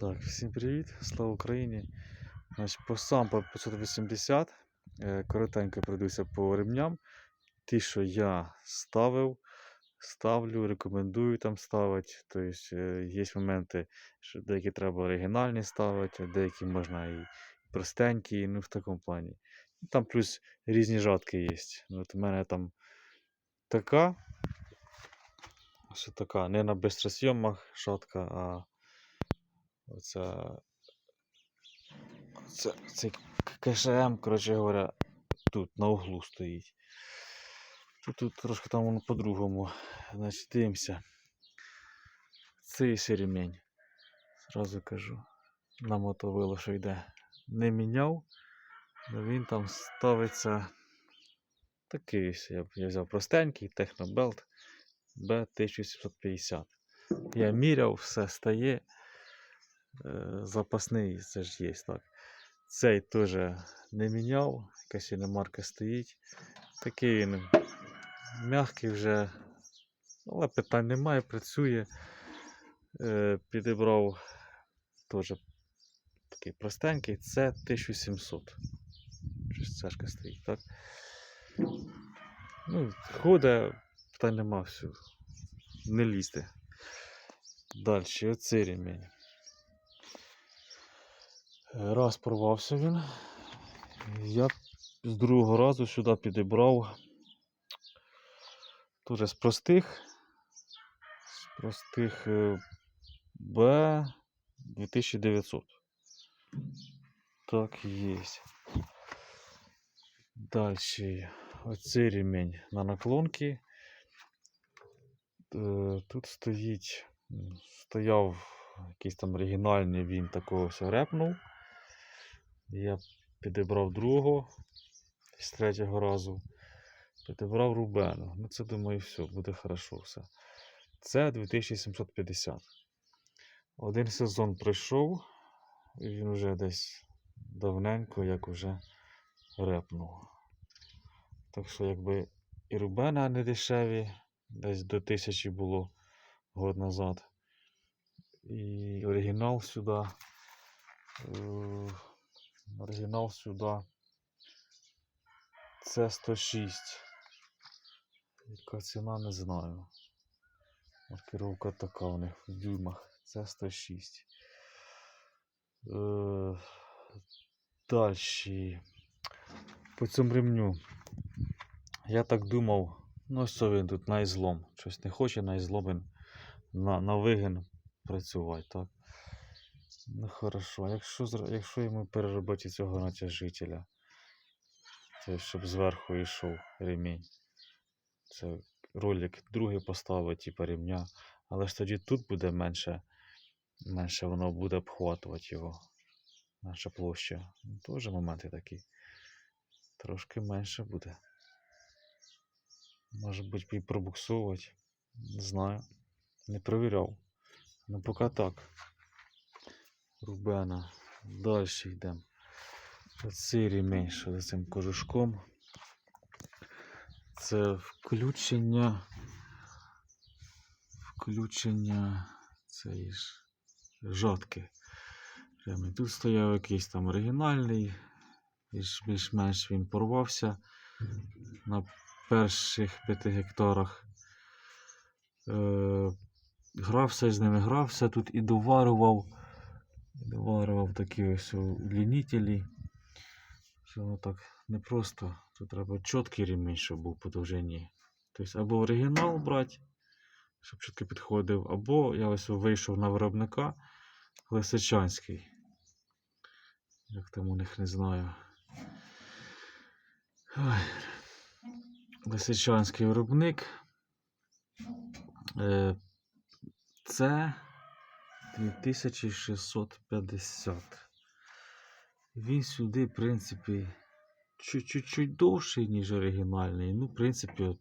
Так, всім привіт, слава Україні. Значить, по сам по 580. е, Коротенько пройдуся по ремням. Ті, що я ставив, ставлю, рекомендую там ставити. Тобто е, є моменти, що деякі треба оригінальні ставити, деякі можна і простенькі, ну в такому плані. Там плюс різні жатки є. Ну, От у мене там така. Ось така, не на бистросйомах жатка, а Оця. Це, цей КШМ, коротше говоря, тут на углу стоїть. Тут, тут трошки там воно по-другому. Значить, дивимося. Цей ще ремінь. Зразу кажу. На мотовило, що йде. Не міняв. але Він там ставиться. Такий я, я взяв простенький Технобелт B1750. Я міряв, все стає. Е, запасний це ж є, так. Цей теж не міняв, якась іномарка стоїть. Такий він м'який вже, але питань немає, працює. Е, підібрав теж такий простенький, це 1700. Щось цешка стоїть, так? Ну, ходить, питань нема все. Не лізьте. Далі, оцей ремінь. Раз порвався він. Я з другого разу сюди підібрав. Тоже з простих. З простих е, Б 2900. Так, є. Далі. Оцей ремінь на наклонки. Е, Тут стоїть, стояв якийсь там оригінальний, він такого все репнув. Я підібрав другого з третього разу. Підібрав Рубену. Ну це думаю, все, буде хорошо все. Це 2750. Один сезон пройшов, і він вже десь давненько, як вже репнув. Так що, якби і Рубена не дешеві, десь до тисячі було год назад. І оригінал сюди. Оригінал сюди. Це 106. Яка ціна, не знаю. Маркировка така у них в дюймах. Це 106. Е, Далі. По цьому ремню. Я так думав, ну ось це він тут на ізлом. Щось не хоче на ізлом на, на вигин працювати, так? Ну хорошо. Якщо, якщо йому переробити цього натяжителя, це щоб зверху йшов ремінь. Це ролик другий поставити, типу ремня. Але ж тоді тут буде менше, менше воно буде обхватувати його. Наша площа. Ну, Теж моменти такі. Трошки менше буде. Може бути і пробуксовувати. Не знаю. Не перевіряв. Ну поки так. Рубена. Далі йдемо. Оцей ремінь, що за цим кожушком. Це включення. Включення цієї ж жатки. Прямо тут стояв якийсь там оригінальний. більш- Більш-менш він порвався на перших 5 гектарах. Е, грався з ними, грався тут і доварював. Доварював такі ось удлінителі. Що воно так непросто. Тут треба чіткий ремінь, щоб був по довжині. Тобто або оригінал брати, щоб чітко підходив, або я ось вийшов на виробника Лисичанський. Як там у них не знаю. Ой. Лисичанський виробник. Е, Це 2650. Він сюди, в принципі, чуть-чуть довший, ніж оригінальний. Ну, в принципі, от,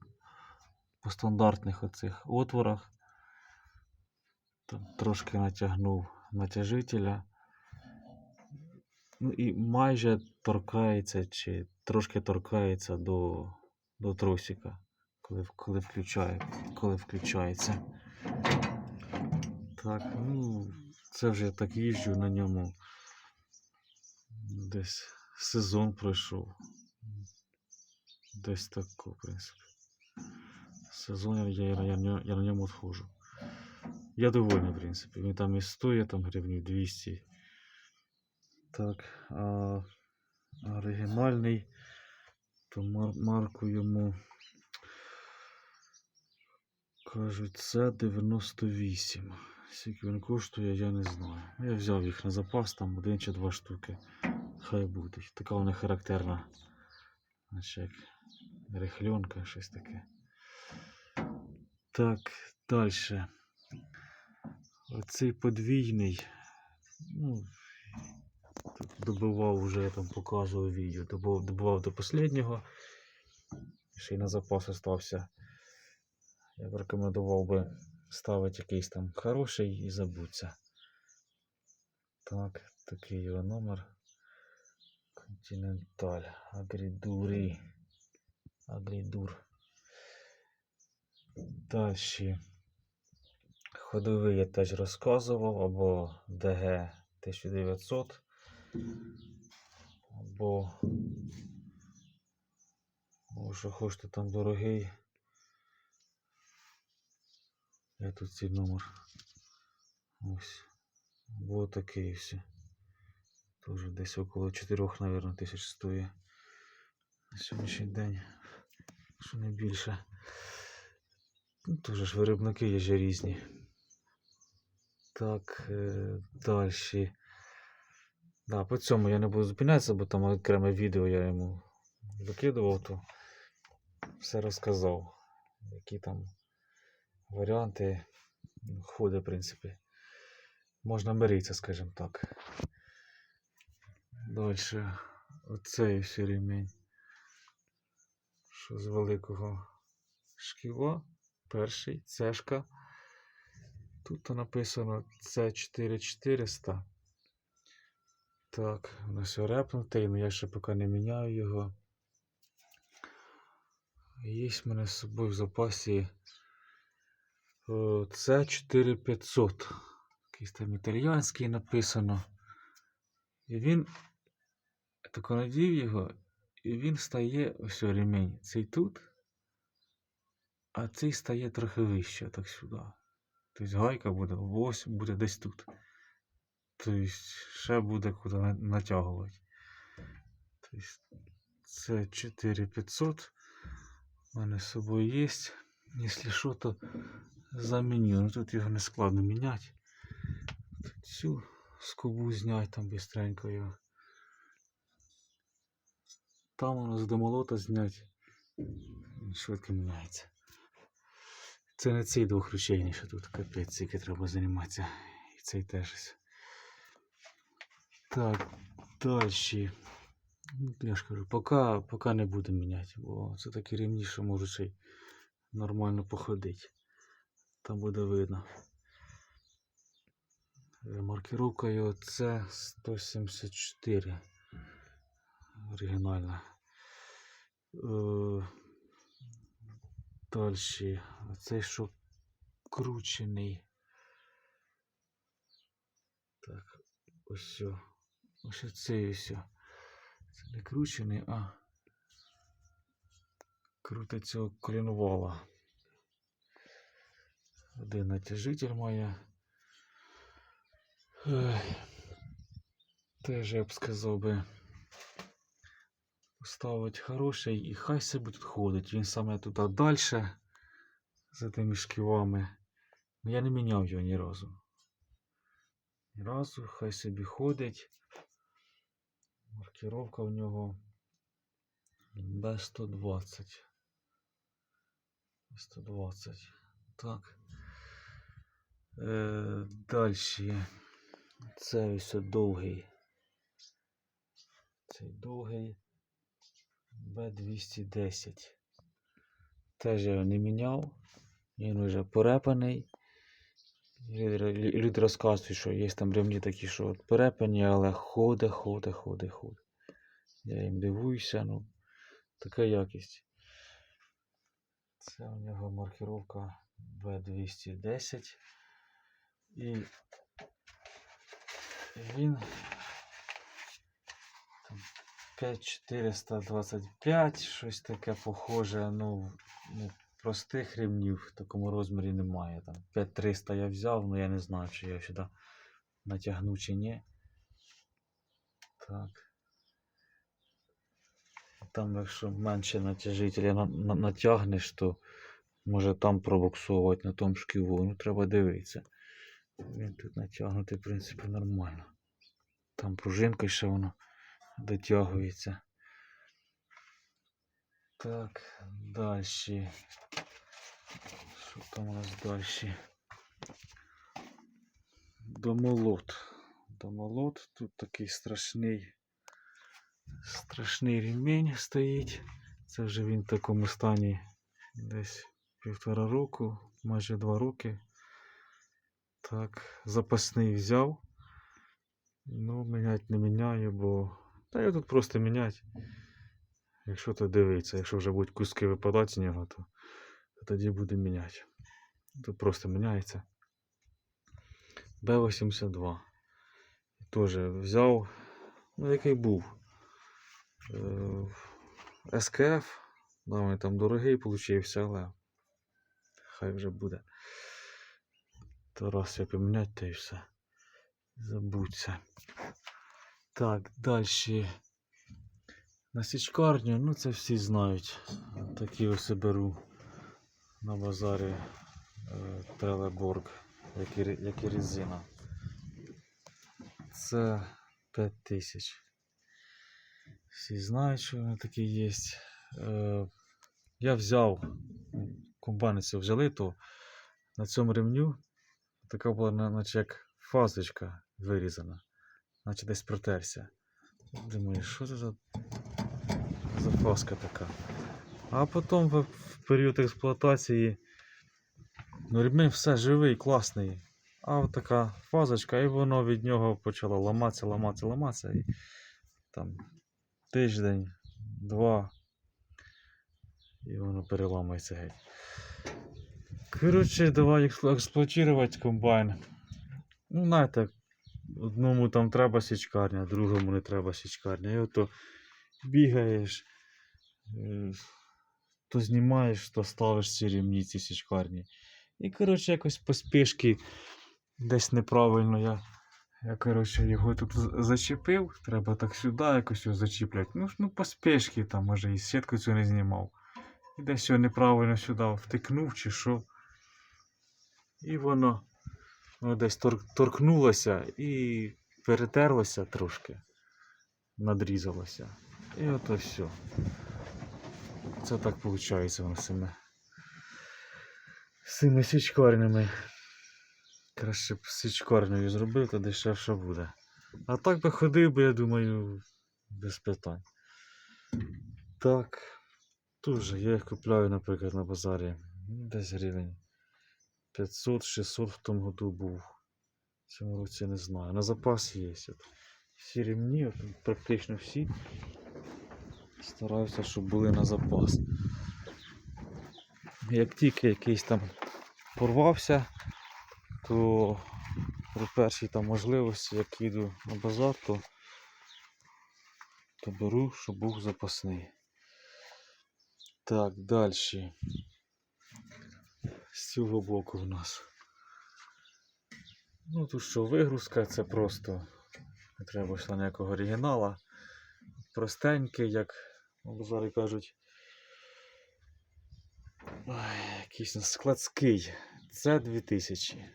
по стандартних оцих отворах. Там трошки натягнув натяжителя. Ну і майже торкається, чи трошки торкається до, до тросика, коли, коли, включає, коли включається. Так, ну, Це вже я так їжджу на ньому. Десь сезон пройшов. Десь так, в принципі. Сезон я, я, я, я, на ньому відходжу. Я довольний, в принципі. Він там і стоїть там гривнів 200. Так, а оригінальний, то мар- марку йому кажуть, це 98. Скільки він коштує, я не знаю. Я взяв їх на запас, там один чи два штуки. Хай будуть. Така вона характерна. Наче як рихльонка, щось таке. Так, далі. Оцей подвійний. Ну, добивав вже, я там показував відео. Добивав, добивав до останнього. Ще й на запас остався. Я б рекомендував би ставити якийсь там хороший і забуться. Так, такий його номер. Континенталь. Агрідурі. Агрідур. Далі. Ходовий я теж розказував, або ДГ 1900, або може хочете там дорогий. Я тут цей номер. Ось. Або такий все. Тоже десь около 4, мабуть, тисяч стоїть. На сьогоднішній день. Що не більше. Ну, Тоже ж виробники є ж різні. Так, е, далі. Да, по цьому я не буду зупинятися, бо там окреме відео я йому викидував, то все розказав. Які там варіанти входить, в принципі. Можна миритися, скажімо так. Далі. Оцей ще ремінь. Що з великого шкіла. Перший, цешка. Тут написано C4400. Так, у нас репнутий, але я ще поки не міняю його. Є в мене з собою в запасі C4500. Якийсь там італіянський написано. І він тако надів його, і він стає ось ремінь. Цей тут, а цей стає трохи вище, так сюди. Тобто гайка буде, ось буде десь тут. Тобто ще буде куди натягувати. Тобто це 4500. У мене з собою є. Якщо що, то заміню. Ну тут його не складно міняти. Цю скобу зняти там быстренько його. Там воно з домолота зняти. Швидко міняється. Це не цей двохручейний, що тут капець, який треба займатися. І цей теж. Так, далі. Ну, Я ж кажу, поки, поки не буду міняти, бо це такі рівні, що можуть нормально походити. Там буде видно. Маркировка його це 174. Оригінальна. Е, Далі. Оцей що кручений. Так, ось. Ось цей о. Це не кручений, а крутиться колінвала. Один натяжитель. Ой. Теж я б сказав би. Поставити хороший і хай себе тут ходить. Він саме туди далі за тими шківами. Ну я не міняв його ні разу. Ні разу, хай собі ходить. Маркировка в нього B120. 120. Так. Е, далі. Це ось довгий. Цей довгий B210. Теж я його не міняв. Він вже порепаний. Люди, лю- розказують, що є там ремні такі, що от перепані, але ходе, ходе, ходе, ходе. Я їм дивуюся, ну, така якість. Це у нього маркировка B210. І Він там 5425, щось таке похоже. Ну, ну, простих ремнів в такому розмірі немає. Там 5300 я взяв, але я не знаю, чи я сюди натягну чи ні. Так. Там, якщо менше натяжителя на, на, натягнеш, то може там пробуксовувати на тому шківу. Ну, треба дивитися. Він тут натягнутий, в принципі, нормально. Там пружинка ще воно дотягується. Так, далі. Що там у нас далі? Домолот. Домолот. Тут такий страшний. Страшний ремінь стоїть. Це вже він в такому стані десь півтора року, майже два роки. Так, запасний взяв. Ну, міняти не міняю, бо. Та я тут просто міняти. Якщо то дивиться, якщо вже будуть куски випадати з нього, то, то тоді буду міняти. Тут просто міняється. Б82. Теж взяв, ну який був. Е, СКФ. Да, він там дорогий получився, але хай вже буде. То раз я поміняти, та й все. Забудься. Так, далі. На січкарню, ну це всі знають. Такі ось беру на базарі е, Трелеборг, як і, як і резина. Це 5000. Всі знають, що вони такі є. Е, я взяв, комбайни цього взяли, то на цьому ремню така була, наче як фазочка вирізана, наче десь протерся. Думаю, що це за, за фаска така? А потім в, період експлуатації ну, ремень все живий, класний. А от така фазочка, і воно від нього почало ламатися, ламатися, ламатися. І там тиждень, два. І воно переламується геть. Коротше, давай експлуатувати комбайн. Ну, знаєте, одному там треба січкарня, другому не треба січкарня. І ото бігаєш, е, то знімаєш, то ставиш ці рівні ці січкарні. І, коротше, якось поспішки десь неправильно я. Я, коротше, його тут зачепив, треба так сюди якось його зачіпляти. Ну, ну поспішки там, може, і сітку цю не знімав. І десь його неправильно сюди втикнув чи що. І воно, воно десь тор- торкнулося і перетерлося трошки, надрізалося. І ото все. Це так виходить воно цими, з цими січкарнями. Краще б січкарнею зробив, то дешевше буде. А так би ходив би, я думаю, без питань. Так. Теж я їх купляю, наприклад, на базарі. Десь гривень 500-600 в тому году був. В цьому році не знаю. На запас є. Всі рівні, практично всі. Стараюся, щоб були на запас. Як тільки якийсь там порвався, то при першій там можливості, як їду на базар, то, то беру, щоб був запасний. Так, далі. З цього боку в нас. Ну, тут що вигрузка, це просто не треба йшла ніякого оригінала. Простенький, як базарі кажуть. Ой, якийсь складський. Це 2000.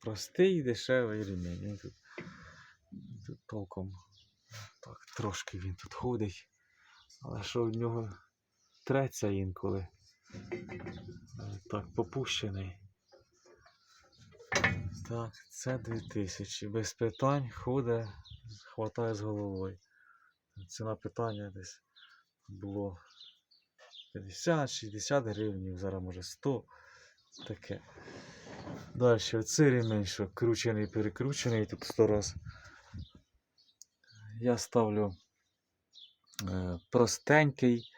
Простий, дешевий ремінь. Тут, тут толком. Так, трошки він тут ходить. Але що в нього треться інколи. Так, попущений. Так, це 2000. Без питань ходить, хватає з головою. Ціна питання десь було 50-60 гривень, зараз може 100. Таке. Далі, оцей ремень, що кручений, перекручений тут 100 раз. Я ставлю е, простенький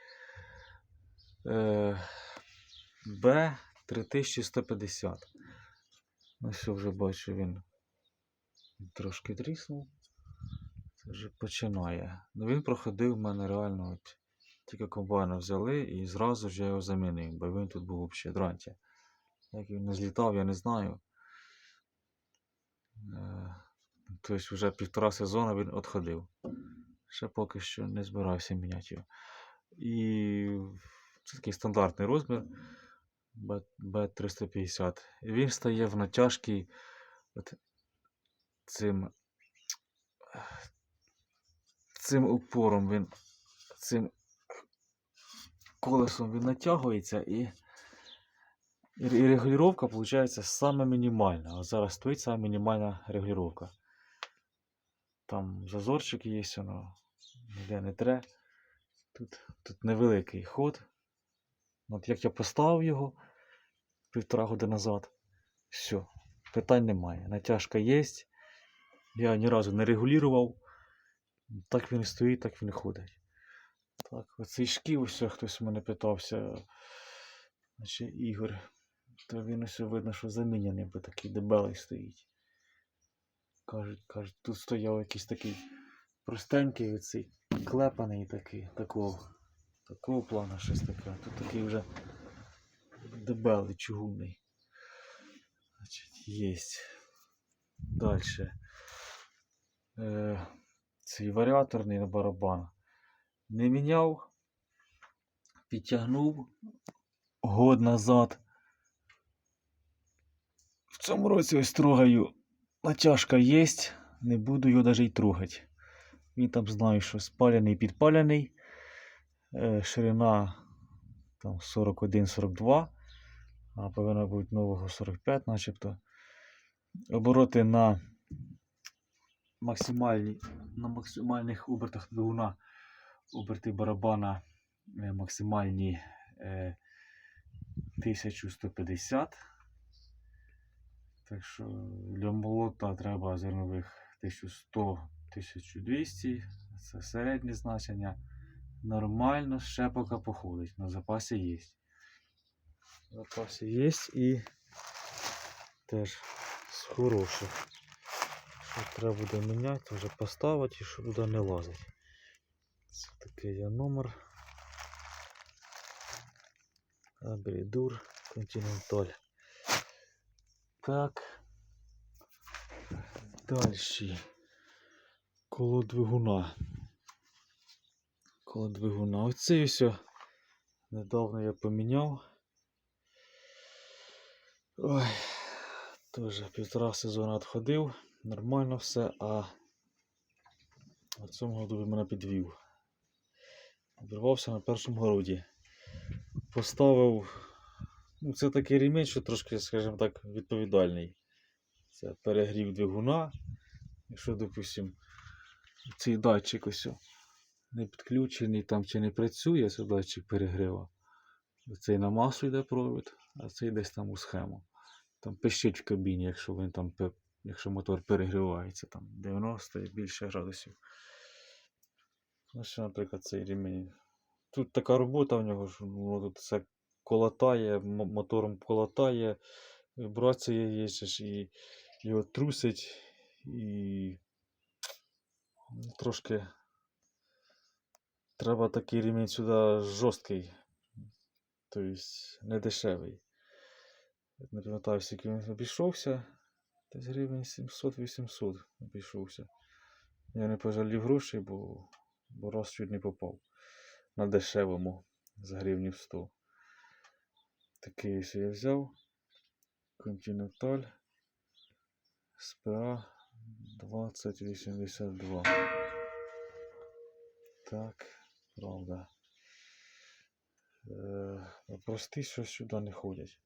Б 3150. Ну що вже бачу він Трошки тріснув. Це вже починає. Ну він проходив в мене реально. От, тільки комбайна взяли і зразу ж я його замінив, бо він тут був взагалі дрантя. Як він не злітав, я не знаю. Е, Тобто вже півтора сезону він відходив. Ще поки що не збирався міняти його. І це такий стандартний розмір Б- Б350. І він стає в натяжки от цим, цим упором він цим колесом він натягується і, і, регулювання виходить саме мінімальна. От зараз стоїть саме мінімальна регулювання. Там зазорчик є, воно ніде не тре. Тут, тут невеликий ход. От як я поставив його півтора години назад, все, питань немає. Натяжка є. Я ні разу не регулював. Так він і стоїть, так він і ходить. Так, оцей шків, ось хтось мене питався. Значить, Ігор. То він ось видно, що заміняний, бо такий дебелий стоїть. Кажуть, кажуть, тут стояв якийсь такий простенький оцей клепаний такий, такого, такого плану щось таке. Тут такий вже дебелий, чугунний. Значить, єсть. Далі. Е, цей варіаторний на барабан. Не міняв, підтягнув год назад. В цьому році ось трогаю. Натяжка є, не буду його навіть трогати. Він там знаю, що спаляний підпаляний. Е, ширина там 41-42, а повинна бути нового 45, начебто. Обороти на максимальні, на максимальних обертах двигуна, оберти барабана е, максимальні е, 1150. Так що для молота треба зернових 1100-1200. Це середнє значення. Нормально, ще поки походить. На запасі є. На запасі є і теж з хороших. Що треба буде міняти, вже поставити і щоб туди не лазить. Це такий є номер. Абридур Континенталь. Так. Дальше. Коло двигуна. Коло двигуна. Оце ось недавно я поміняв. Ой, теж півтора сезону відходив. Нормально все, а в цьому году він мене підвів. Обірвався на першому городі. Поставив Ну, це такий ремінь, що трошки, скажімо так, відповідальний. Це перегрів двигуна. Якщо, допустим, цей датчик ось не підключений там чи не працює, датчик перегрива. Цей на масу йде провід, а цей десь там у схему. Там пищить в кабіні, якщо він там якщо мотор перегрівається там 90 і більше градусів. Ну, наприклад, цей ремінь. Тут така робота в нього, що ну, тут все колотає, мотором колотає, вібрація є, і його трусить, і ну, трошки треба такий ремінь сюди жорсткий, тобто не дешевий. Не пам'ятаю, скільки він обійшовся. Десь гривень 700-800 обійшовся. Я не пожалів грошей, бо, бо раз чуть не попав на дешевому за гривнів 100. Такий ось я взяв. Continental SPA 2082. Так, правда. Е, прості щось сюди не ходять.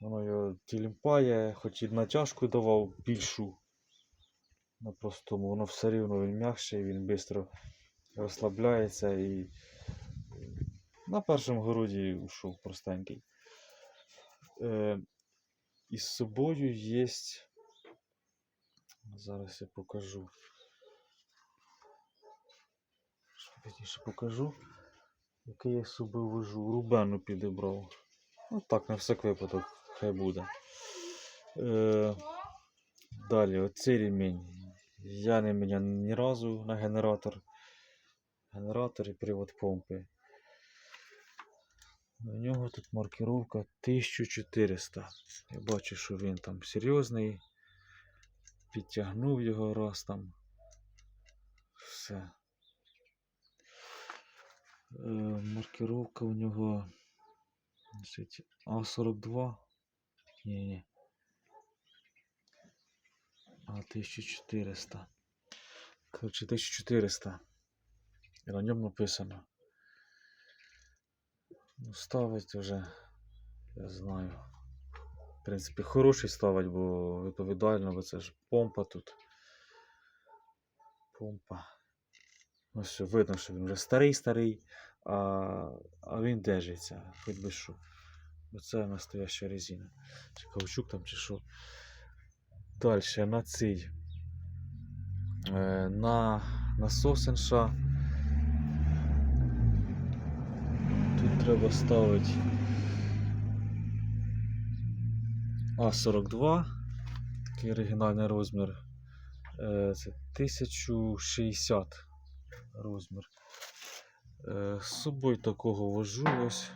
Воно його тіліпає, хоч і натяжку давав більшу. На простому, воно все рівно він м'якший, він швидко розслабляється і на першому городі ушов простенький. Е, із собою є. Зараз я покажу. Що пізніше покажу. Який я з собою вожу. Рубену підібрав. Ну так, на всяк випадок, хай буде. Е, далі, оцей ремінь Я не міняв ні разу на генератор. Генератор і привод помпи. У нього тут маркировка 1400. Я бачу, що він там серйозний. Підтягнув його раз там. Все. Е, маркировка у нього значить, А42. Ні, ні. А 1400. Коротше, 1400. І на ньому написано. Ну, ставить вже, я знаю. В принципі, хороший ставить, бо відповідально, бо це ж помпа тут. Помпа. Ну все, видно, що він вже старий-старий, а, а він держиться, хоч би що. Бо це настояща резина. Чи каучук там, чи що. Далі на цей. Е, на насос НШ. Тут треба ставити А42. Такий оригінальний розмір. Е, Це 1060 розмір. Е, З собою такого вожу ось.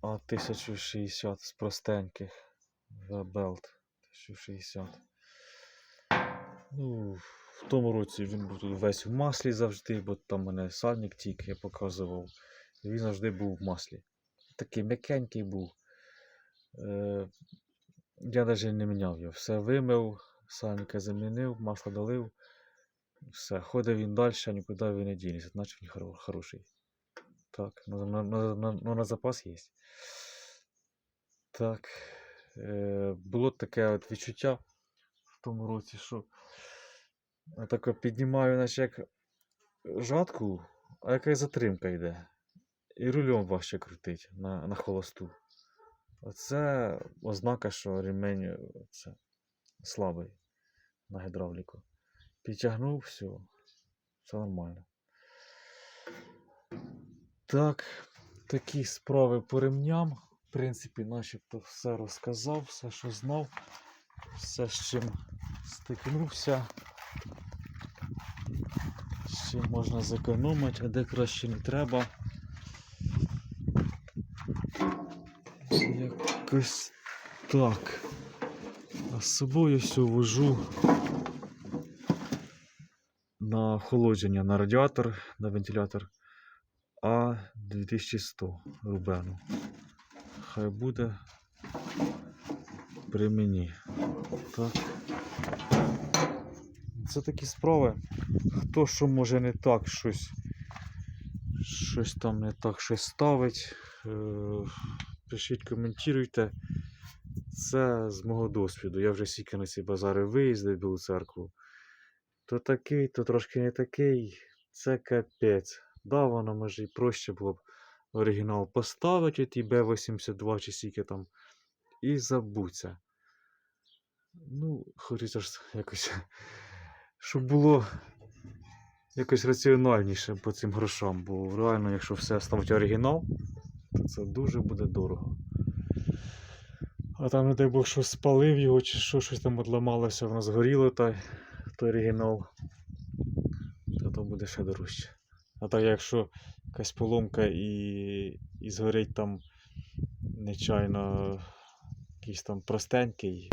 А 1060 з простеньких. Belt 1060. Ну, в тому році він був тут весь в маслі завжди, бо там мене сальник тік, я показував. Він завжди був в маслі. Такий м'якенький був. Е, я навіть не міняв його. Все вимив, сальника замінив, масло долив. Все, ходив він далі, нікуди він не дінеться, значить він хоро- хороший. Так, ну на, на, на, ну, на запас є. Так. Е, було таке от відчуття в тому році, що я тако піднімаю, наче як жатку, а якась затримка йде. І рулем важче крутить на, на холосту. Оце ознака, що ремень е, це, слабий на гідравліку. Підтягнув, все, все нормально. Так, такі справи по ремням. В принципі, начебто все розказав, все, що знав, все, з чим стикнувся. З чим можна зекономити, а де краще не треба. Якось так. А з собою все вожу на охолодження на радіатор, на вентилятор А 2100 рубену. Хай буде при мені. Так. Це такі справи. Хто що може не так щось, щось там не так щось ставить. Е, пишіть, коментуйте. Це з мого досвіду. Я вже стільки на ці базари виїздив Білу церкву. То такий, то трошки не такий. Це капець. Да, воно може і проще було б оригінал поставити, ті Б82 чи скільки там. І забуться. Ну, хочеться ж якось, щоб було якось раціональніше по цим грошам, бо реально, якщо все ставити оригінал, то це дуже буде дорого. А там, не дай Бог, що спалив його, чи що, щось там одламалося, воно згоріло, той, той оригінал, то то буде ще дорожче. А так якщо якась поломка і, і згорить там нечайно якийсь там простенький,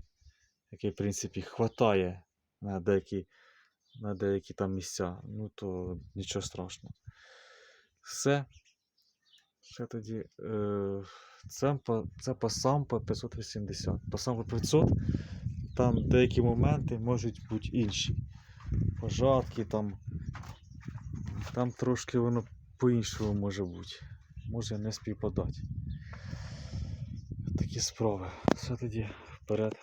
який, в принципі, хватає на деякі, на деякі там місця, ну то нічого страшного. Все. Ще тоді. Е, це, це по сампо 580. По сампо 500 там деякі моменти можуть бути інші. Пожатки там. Там трошки воно по-іншому може бути. Може не співпадати. Такі справи. Все тоді вперед.